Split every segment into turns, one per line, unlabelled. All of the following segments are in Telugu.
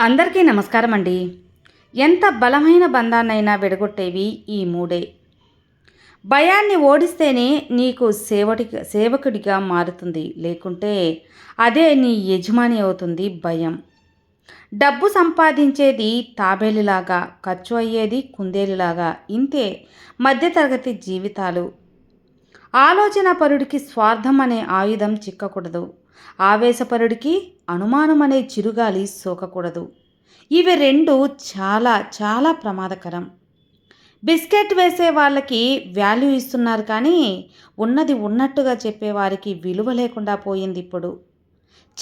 అందరికీ నమస్కారం అండి ఎంత బలమైన బంధాన్నైనా విడగొట్టేవి ఈ మూడే. భయాన్ని ఓడిస్తేనే నీకు సేవటి సేవకుడిగా మారుతుంది. లేకుంటే అదే నీ యజమాని అవుతుంది భయం. డబ్బు సంపాదించేది తాబేలులాగా ఖర్చు అయ్యేది కుందేలులాగా ఇంతే మధ్యతరగతి జీవితాలు. ఆలోచన పరుడికి స్వార్థం అనే ఆయుధం చిక్కకూడదు. ఆవేశపరుడికి అనుమానం అనే చిరుగాలి సోకకూడదు. ఇవి రెండు చాలా చాలా ప్రమాదకరం. బిస్కెట్ వేసే వాళ్ళకి వాల్యూ ఇస్తున్నారు కానీ ఉన్నది ఉన్నట్టుగా చెప్పేవారికి విలువ లేకుండా పోయింది ఇప్పుడు.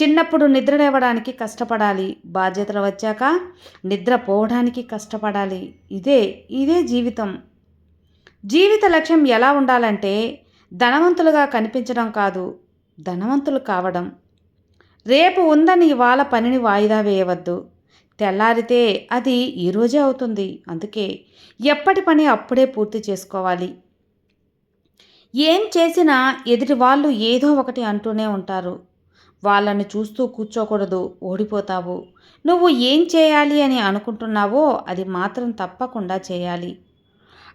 చిన్నప్పుడు నిద్ర లేవడానికి కష్టపడాలి బాధ్యతలు వచ్చాక నిద్ర పోవడానికి కష్టపడాలి. ఇదే ఇదే జీవితం. జీవిత లక్ష్యం ఎలా ఉండాలంటే ధనవంతులుగా కనిపించడం కాదు ధనవంతులు కావడం. రేపు ఉందని ఇవాళ పనిని వాయిదా వేయవద్దు. తెల్లారితే అది ఈరోజే అవుతుంది. అందుకే ఎప్పటి పని అప్పుడే పూర్తి చేసుకోవాలి. ఏం చేసినా ఎదుటి వాళ్ళు ఏదో ఒకటి అంటూనే ఉంటారు. వాళ్ళని చూస్తూ కూర్చోకూడదు. ఓడిపోతావు. నువ్వు ఏం చేయాలి అని అనుకుంటున్నావో అది మాత్రం తప్పకుండా చేయాలి.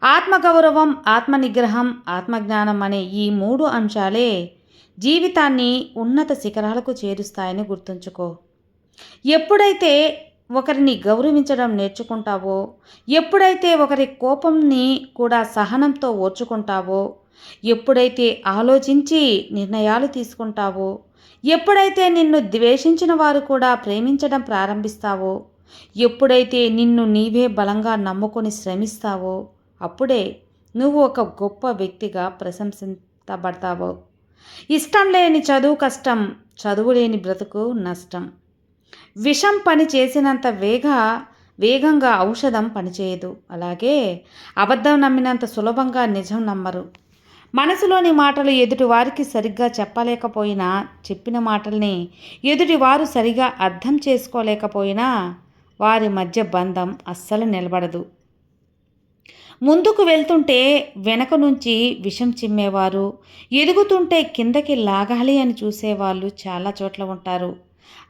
ఆత్మగౌరవం ఆత్మనిగ్రహం ఆత్మజ్ఞానం అనే ఈ మూడు అంశాలే జీవితాన్ని ఉన్నత శిఖరాలకు చేరుస్తాయని గుర్తుంచుకో. ఎప్పుడైతే ఒకరిని గౌరవించడం నేర్చుకుంటావో ఎప్పుడైతే ఒకరి కోపంని కూడా సహనంతో ఓర్చుకుంటావో ఎప్పుడైతే ఆలోచించి నిర్ణయాలు తీసుకుంటావో ఎప్పుడైతే నిన్ను ద్వేషించిన వారు కూడా ప్రేమించడం ప్రారంభిస్తావో ఎప్పుడైతే నిన్ను నీవే బలంగా నమ్ముకొని శ్రమిస్తావో అప్పుడే నువ్వు ఒక గొప్ప వ్యక్తిగా ప్రశంసించబడతావో. ఇష్టం లేని చదువు కష్టం చదువు లేని బ్రతుకు నష్టం. విషం పని చేసినంత వేగ వేగంగా ఔషధం పనిచేయదు అలాగే అబద్ధం నమ్మినంత సులభంగా నిజం నమ్మరు. మనసులోని మాటలు ఎదుటివారికి సరిగ్గా చెప్పలేకపోయినా చెప్పిన మాటల్ని ఎదుటివారు సరిగా అర్థం చేసుకోలేకపోయినా వారి మధ్య బంధం అస్సలు నిలబడదు. ముందుకు వెళ్తుంటే వెనక నుంచి విషం చిమ్మేవారు. ఎదుగుతుంటే కిందకి లాగాలి అని చూసేవాళ్ళు చాలా చోట్ల ఉంటారు.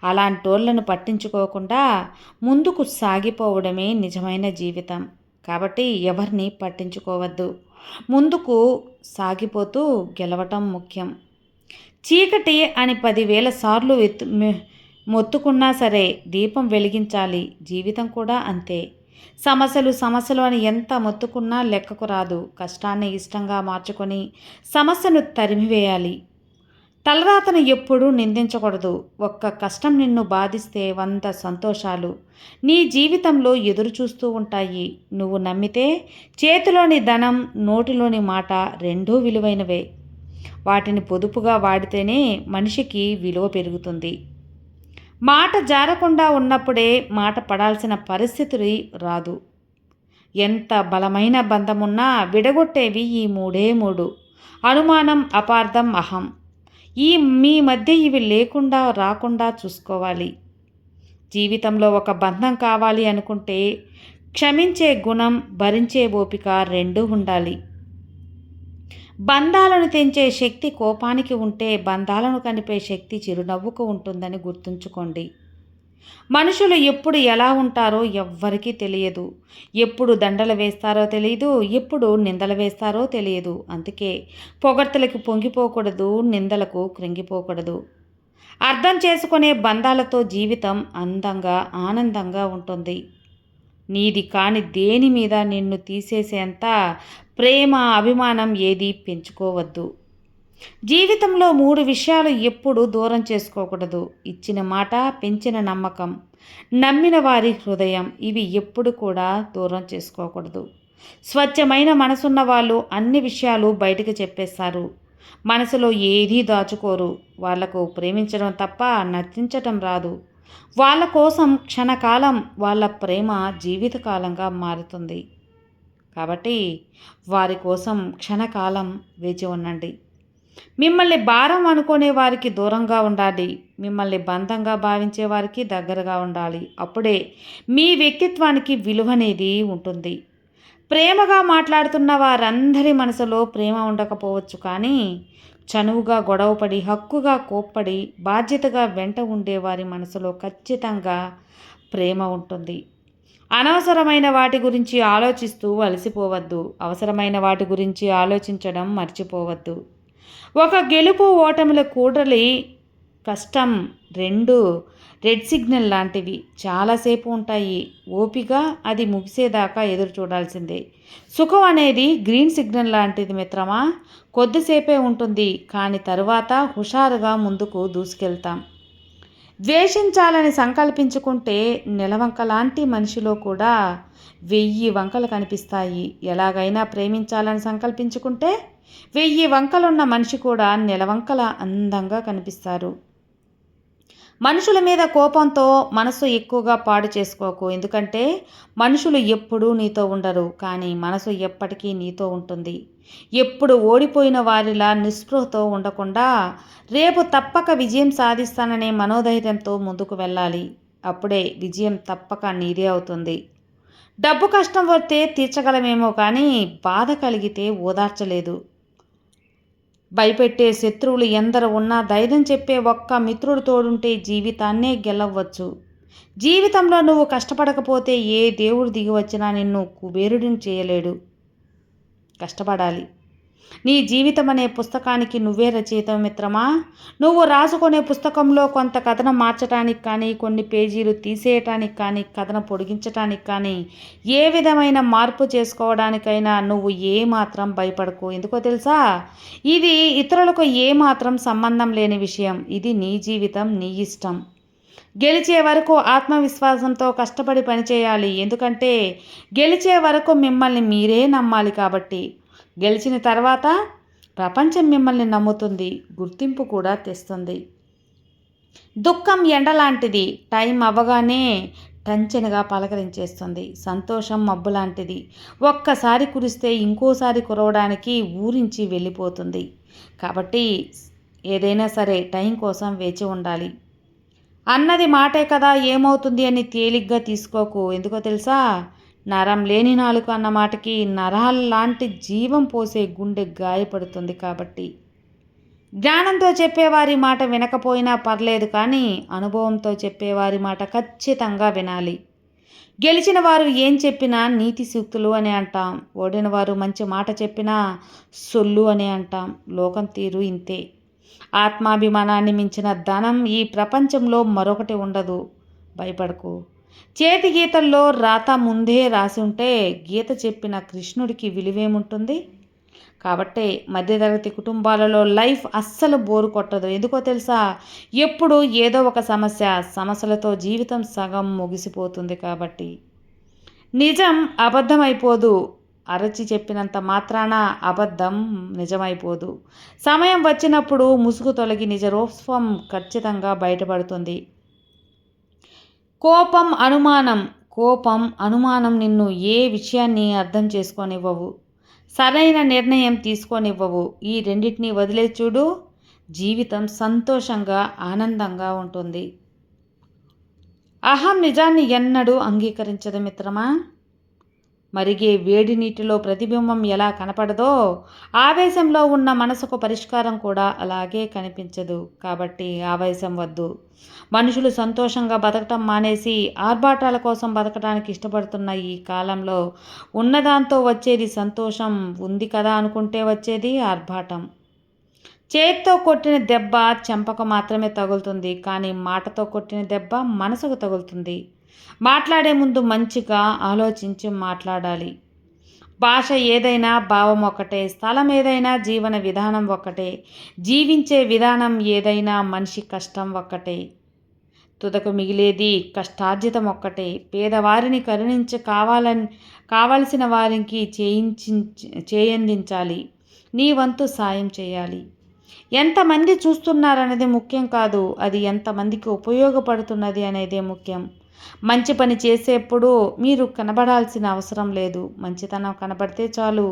అలాంటోళ్ళను పట్టించుకోకుండా ముందుకు సాగిపోవడమే నిజమైన జీవితం. కాబట్టి ఎవరిని పట్టించుకోవద్దు. ముందుకు సాగిపోతూ గెలవటం ముఖ్యం. చీకటి అని పదివేల సార్లు ఎత్తు మొత్తుకున్నా సరే దీపం వెలిగించాలి. జీవితం కూడా అంతే. సమస్యలు సమస్యలు అని ఎంత మొత్తుకున్నా లెక్కకు రాదు. కష్టాన్ని ఇష్టంగా మార్చుకొని సమస్యను తరిమివేయాలి. తలరాతను ఎప్పుడూ నిందించకూడదు. ఒక్క కష్టం నిన్ను బాధిస్తే వంద సంతోషాలు. నీ జీవితంలో ఎదురు చూస్తూ ఉంటాయి. నువ్వు నమ్మితే చేతిలోని ధనం నోటిలోని మాట రెండూ విలువైనవే. వాటిని పొదుపుగా వాడితేనే మనిషికి విలువ పెరుగుతుంది. మాట జారకుండా ఉన్నప్పుడే మాట పడాల్సిన పరిస్థితి రాదు. ఎంత బలమైన బంధమున్నా విడగొట్టేవి ఈ మూడే మూడు. అనుమానం అపార్థం అహం. ఈ మీ మధ్య ఇవి లేకుండా రాకుండా చూసుకోవాలి. జీవితంలో ఒక బంధం కావాలి అనుకుంటే క్షమించే గుణం భరించే ఓపిక రెండూ ఉండాలి. బంధాలను తెంచే శక్తి కోపానికి ఉంటే బంధాలను కనిపే శక్తి చిరునవ్వుకు ఉంటుందని గుర్తుంచుకోండి. మనుషులు ఎప్పుడు ఎలా ఉంటారో ఎవ్వరికీ తెలియదు. ఎప్పుడు దండలు వేస్తారో తెలియదు ఎప్పుడు నిందలు వేస్తారో తెలియదు. అందుకే పొగడ్తలకు పొంగిపోకూడదు నిందలకు కృంగిపోకూడదు. అర్థం చేసుకునే బంధాలతో జీవితం అందంగా ఆనందంగా ఉంటుంది. నీది కాని దేని మీద నిన్ను తీసేసేంత ప్రేమ అభిమానం ఏది పెంచుకోవద్దు. జీవితంలో మూడు విషయాలు ఎప్పుడు దూరం చేసుకోకూడదు. ఇచ్చిన మాట పెంచిన నమ్మకం నమ్మిన వారి హృదయం ఇవి ఎప్పుడు కూడా దూరం చేసుకోకూడదు. స్వచ్ఛమైన మనసున్న వాళ్ళు అన్ని విషయాలు బయటకు చెప్పేస్తారు. మనసులో ఏదీ దాచుకోరు. వాళ్ళకు ప్రేమించడం తప్ప నచ్చించటం రాదు. వాళ్ళ కోసం క్షణకాలం వాళ్ళ ప్రేమ జీవితకాలంగా మారుతుంది. కాబట్టి వారి కోసం క్షణకాలం వేచి ఉండండి. మిమ్మల్ని భారం అనుకునే వారికి దూరంగా ఉండాలి. మిమ్మల్ని బంధంగా భావించే వారికి దగ్గరగా ఉండాలి. అప్పుడే మీ వ్యక్తిత్వానికి విలువనేది ఉంటుంది. ప్రేమగా మాట్లాడుతున్న వారందరి మనసులో ప్రేమ ఉండకపోవచ్చు కానీ చనువుగా గొడవపడి హక్కుగా కోప్పడి బాధ్యతగా వెంట ఉండే వారి మనసులో ఖచ్చితంగా ప్రేమ ఉంటుంది. అనవసరమైన వాటి గురించి ఆలోచిస్తూ అలసిపోవద్దు. అవసరమైన వాటి గురించి ఆలోచించడం మర్చిపోవద్దు. ఒక గెలుపు ఓటముల కూడలి కష్టం రెండు రెడ్ సిగ్నల్ లాంటివి చాలాసేపు ఉంటాయి. ఓపిక అది ముగిసేదాకా ఎదురు చూడాల్సిందే. సుఖం అనేది గ్రీన్ సిగ్నల్ లాంటిది మిత్రమా? కొద్దిసేపే ఉంటుంది కానీ తరువాత హుషారుగా ముందుకు దూసుకెళ్తాం. ద్వేషించాలని సంకల్పించుకుంటే నెలవంక లాంటి మనిషిలో కూడా వెయ్యి వంకలు కనిపిస్తాయి. ఎలాగైనా ప్రేమించాలని సంకల్పించుకుంటే వెయ్యి వంకలున్న మనిషి కూడా నెలవంకల అందంగా కనిపిస్తారు. మనుషుల మీద కోపంతో మనసు ఎక్కువగా పాడు చేసుకోకు. ఎందుకంటే మనుషులు ఎప్పుడూ నీతో ఉండరు కానీ మనసు ఎప్పటికీ నీతో ఉంటుంది. ఎప్పుడు ఓడిపోయిన వారిలా నిస్పృహతో ఉండకుండా రేపు తప్పక విజయం సాధిస్తాననే మనోధైర్యంతో ముందుకు వెళ్ళాలి. అప్పుడే విజయం తప్పక నీదే అవుతుంది. డబ్బు కష్టం వస్తే తీర్చగలమేమో కానీ బాధ కలిగితే ఓదార్చలేదు. భయపెట్టే శత్రువులు ఎందరు ఉన్నా ధైర్యం చెప్పే ఒక్క మిత్రుడు తోడుంటే జీవితాన్నే గెలవచ్చు. జీవితంలో నువ్వు కష్టపడకపోతే ఏ దేవుడు దిగి వచ్చినా నిన్ను కుబేరుడిని చేయలేడు. కష్టపడాలి. నీ జీవితం అనే పుస్తకానికి నువ్వే రచయిత మిత్రమా? నువ్వు రాసుకునే పుస్తకంలో కొంత కథనం మార్చడానికి కానీ కొన్ని పేజీలు తీసేయటానికి కానీ కథను పొడిగించటానికి కానీ ఏ విధమైన మార్పు చేసుకోవడానికైనా నువ్వు ఏమాత్రం భయపడకు. ఎందుకో తెలుసా? ఇది ఇతరులకు ఏ మాత్రం సంబంధం లేని విషయం. ఇది నీ జీవితం నీ ఇష్టం. గెలిచే వరకు ఆత్మవిశ్వాసంతో కష్టపడి పనిచేయాలి. ఎందుకంటే గెలిచే వరకు మిమ్మల్ని మీరే నమ్మాలి కాబట్టి. గెలిచిన తర్వాత ప్రపంచం మిమ్మల్ని నమ్ముతుంది గుర్తింపు కూడా తెస్తుంది. దుఃఖం ఎండలాంటిది టైం అవ్వగానే టంచెనగా పలకరించేస్తుంది సంతోషం మబ్బు లాంటిది ఒక్కసారి కురిస్తే ఇంకోసారి కురవడానికి ఊరించి వెళ్ళిపోతుంది. కాబట్టి ఏదైనా సరే టైం కోసం వేచి ఉండాలి. అన్నది మాటే కదా ఏమవుతుంది అని తేలిగ్గా తీసుకోకు ఎందుకో తెలుసా? నరం లేని నాలుక అన్న మాటకి నరాల్లాంటి జీవం పోసే గుండె గాయపడుతుంది కాబట్టి. జ్ఞానంతో చెప్పేవారి మాట వినకపోయినా పర్లేదు కానీ అనుభవంతో చెప్పేవారి మాట ఖచ్చితంగా వినాలి. గెలిచిన వారు ఏం చెప్పినా నీతి సూక్తులు అని అంటాం. ఓడిన వారు మంచి మాట చెప్పినా సొల్లు అని అంటాం. లోకం తీరు ఇంతే. ఆత్మాభిమానాన్ని మించిన ధనం ఈ ప్రపంచంలో మరొకటి ఉండదు. భయపడకు. చేతి గీతల్లో రాత ముందే రాసి ఉంటే గీత చెప్పిన కృష్ణుడికి విలువేముంటుంది? కాబట్టే మధ్యతరగతి కుటుంబాలలో లైఫ్ అస్సలు బోరు కొట్టదు. ఎందుకో తెలుసా? ఎప్పుడు ఏదో ఒక సమస్య సమస్యలతో జీవితం సగం ముగిసిపోతుంది కాబట్టి. నిజం అబద్ధమైపోదు. అరచి చెప్పినంత మాత్రాన అబద్ధం నిజమైపోదు. సమయం వచ్చినప్పుడు ముసుగు తొలగి నిజ రూపం ఖచ్చితంగా బయటపడుతుంది. కోపం అనుమానం. కోపం అనుమానం నిన్ను ఏ విషయాన్ని అర్థం చేసుకోనివ్వవు. సరైన నిర్ణయం తీసుకోనివ్వవు. ఈ రెండింటినీ వదిలే చూడు. జీవితం సంతోషంగా ఆనందంగా ఉంటుంది. అహం నిజాన్ని ఎన్నడూ అంగీకరించదు మిత్రమా? మరిగే వేడి నీటిలో ప్రతిబింబం ఎలా కనపడదో ఆవేశంలో ఉన్న మనసుకు పరిష్కారం కూడా అలాగే కనిపించదు. కాబట్టి ఆవేశం వద్దు. మనుషులు సంతోషంగా బతకటం మానేసి ఆర్భాటాల కోసం బతకడానికి ఇష్టపడుతున్న ఈ కాలంలో ఉన్నదాంతో వచ్చేది సంతోషం ఉంది కదా అనుకుంటే వచ్చేది ఆర్భాటం. చేత్తో కొట్టిన దెబ్బ చెంపకు మాత్రమే తగులుతుంది. కానీ మాటతో కొట్టిన దెబ్బ మనసుకు తగులుతుంది. మాట్లాడే ముందు మంచిగా ఆలోచించి మాట్లాడాలి. భాష ఏదైనా భావం ఒకటే స్థలం ఏదైనా జీవన విధానం ఒకటే జీవించే విధానం ఏదైనా మనిషి కష్టం ఒక్కటే తుదకు మిగిలేది కష్టార్జితం ఒక్కటే. పేదవారిని కరుణించి కావాలని కావలసిన వారికి చేయించి చేయందించాలి. నీ వంతు సాయం చేయాలి. ఎంతమంది చూస్తున్నారనేది ముఖ్యం కాదు. అది ఎంతమందికి ఉపయోగపడుతున్నది అనేదే ముఖ్యం. మంచి పని చేసేప్పుడు మీరు కనబడాల్సిన అవసరం లేదు. మంచితనం కనబడితే చాలు.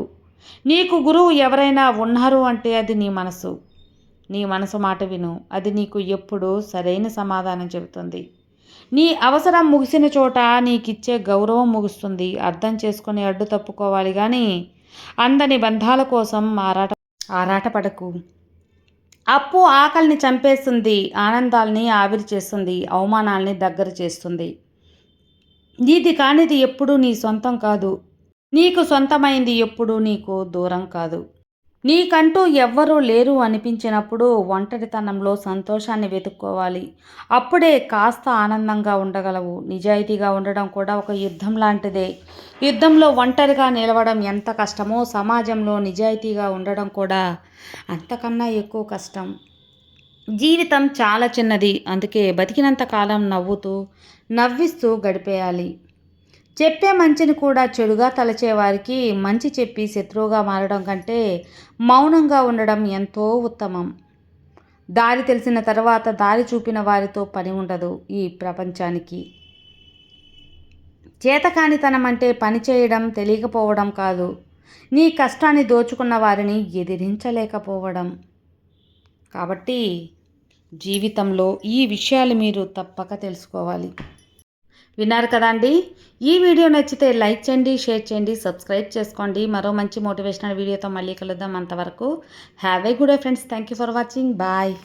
నీకు గురువు ఎవరైనా ఉన్నారు అంటే అది నీ మనసు. నీ మనసు మాట విను. అది నీకు ఎప్పుడూ సరైన సమాధానం చెబుతుంది. నీ అవసరం ముగిసిన చోట నీకిచ్చే గౌరవం ముగుస్తుంది. అర్థం చేసుకుని అడ్డు తప్పుకోవాలి కానీ అందని బంధాల కోసం ఆరాట ఆరాటపడకు. అప్పు ఆకలిని చంపేస్తుంది ఆనందాల్ని ఆవిరి చేస్తుంది అవమానాల్ని దగ్గర చేస్తుంది నీది కానిది ఎప్పుడూ నీ సొంతం కాదు. నీకు సొంతమైంది ఎప్పుడూ నీకు దూరం కాదు. నీకంటూ ఎవ్వరూ లేరు అనిపించినప్పుడు ఒంటరితనంలో సంతోషాన్ని వెతుక్కోవాలి. అప్పుడే కాస్త ఆనందంగా ఉండగలవు. నిజాయితీగా ఉండడం కూడా ఒక యుద్ధం లాంటిదే. యుద్ధంలో ఒంటరిగా నిలవడం ఎంత కష్టమో సమాజంలో నిజాయితీగా ఉండడం కూడా అంతకన్నా ఎక్కువ కష్టం. జీవితం చాలా చిన్నది. అందుకే బతికినంత కాలం నవ్వుతూ నవ్విస్తూ గడిపేయాలి. చెప్పే మంచిని కూడా చెడుగా తలచేవారికి మంచి చెప్పి శత్రువుగా మారడం కంటే మౌనంగా ఉండడం ఎంతో ఉత్తమం. దారి తెలిసిన తర్వాత దారి చూపిన వారితో పని ఉండదు ఈ ప్రపంచానికి. చేతకానితనం అంటే పని చేయడం తెలియకపోవడం కాదు. నీ కష్టాన్ని దోచుకున్న వారిని ఎదిరించలేకపోవడం. కాబట్టి జీవితంలో ఈ విషయాలు మీరు తప్పక తెలుసుకోవాలి. విన్నారు కదండి ఈ వీడియో నచ్చితే లైక్ చేయండి షేర్ చేయండి సబ్స్క్రైబ్ చేసుకోండి. మరో మంచి మోటివేషనల్ వీడియోతో మళ్ళీ కలుద్దాం అంతవరకు. Have a good friends thank you for watching bye